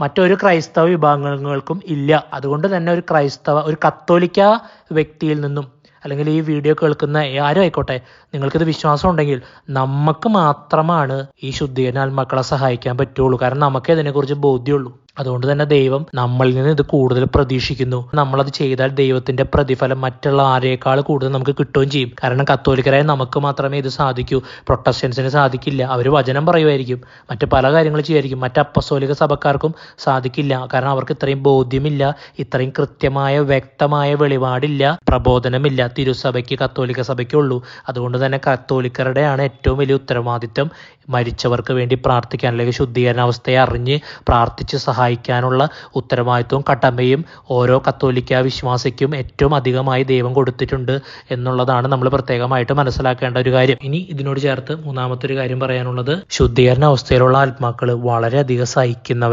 മറ്റൊരു ക്രൈസ്തവ വിഭാഗങ്ങൾക്കും ഇല്ല. അതുകൊണ്ട് തന്നെ ഒരു ക്രൈസ്തവ ഒരു കത്തോലിക്ക വ്യക്തിയിൽ നിന്നും അല്ലെങ്കിൽ ഈ വീഡിയോ കേൾക്കുന്ന ആരും ആയിക്കോട്ടെ നിങ്ങൾക്കിത് വിശ്വാസം ഉണ്ടെങ്കിൽ നമുക്ക് മാത്രമാണ് ഈ ശുദ്ധീകരണ ആത്മാക്കളെ സഹായിക്കാൻ പറ്റുള്ളൂ. കാരണം നമുക്കേ ഇതിനെക്കുറിച്ച് ബോധ്യമുള്ളൂ. അതുകൊണ്ട് തന്നെ ദൈവം നമ്മളിൽ നിന്ന് ഇത് കൂടുതൽ പ്രതീക്ഷിക്കുന്നു. നമ്മളത് ചെയ്താൽ ദൈവത്തിന്റെ പ്രതിഫലം മറ്റുള്ള ആരേക്കാൾ കൂടുതൽ നമുക്ക് കിട്ടുകയും ചെയ്യും. കാരണം കത്തോലിക്കരായ നമുക്ക് മാത്രമേ ഇത് സാധിക്കൂ. പ്രൊട്ടസ്റ്റൻസിന് സാധിക്കില്ല. അവർ വചനം പറയുമായിരിക്കും. മറ്റ് പല കാര്യങ്ങൾ ചെയ്യുമായിരിക്കും. മറ്റ് അപ്പസോലിക സഭക്കാർക്കും സാധിക്കില്ല. കാരണം അവർക്ക് ഇത്രയും ബോധ്യമില്ല. ഇത്രയും കൃത്യമായ വ്യക്തമായ വെളിപാടില്ല. പ്രബോധനമില്ല. തിരുസഭയ്ക്ക് കത്തോലിക്ക സഭയ്ക്കുള്ളൂ അതുകൊണ്ട് തന്നെ കത്തോലിക്കരുടെയാണ് ഏറ്റവും വലിയ ഉത്തരവാദിത്വം മരിച്ചവർക്ക് വേണ്ടി പ്രാർത്ഥിക്കാൻ അല്ലെങ്കിൽ ശുദ്ധീകരണാവസ്ഥയെ അറിഞ്ഞ് പ്രാർത്ഥിച്ച് സഹായിക്കാനുള്ള ഉത്തരവാദിത്വവും കടമയും ഓരോ കത്തോലിക്ക വിശ്വാസിക്കും ഏറ്റവും അധികമായി ദൈവം കൊടുത്തിട്ടുണ്ട് എന്നുള്ളതാണ് നമ്മൾ പ്രത്യേകമായിട്ട് മനസ്സിലാക്കേണ്ട ഒരു കാര്യം. ഇനി ഇതിനോട് ചേർത്ത് മൂന്നാമത്തെ ഒരു കാര്യം പറയാനുള്ളത് ശുദ്ധീകരണ അവസ്ഥയിലുള്ള ആത്മാക്കൾ വളരെയധികം സഹിക്കുന്നവർ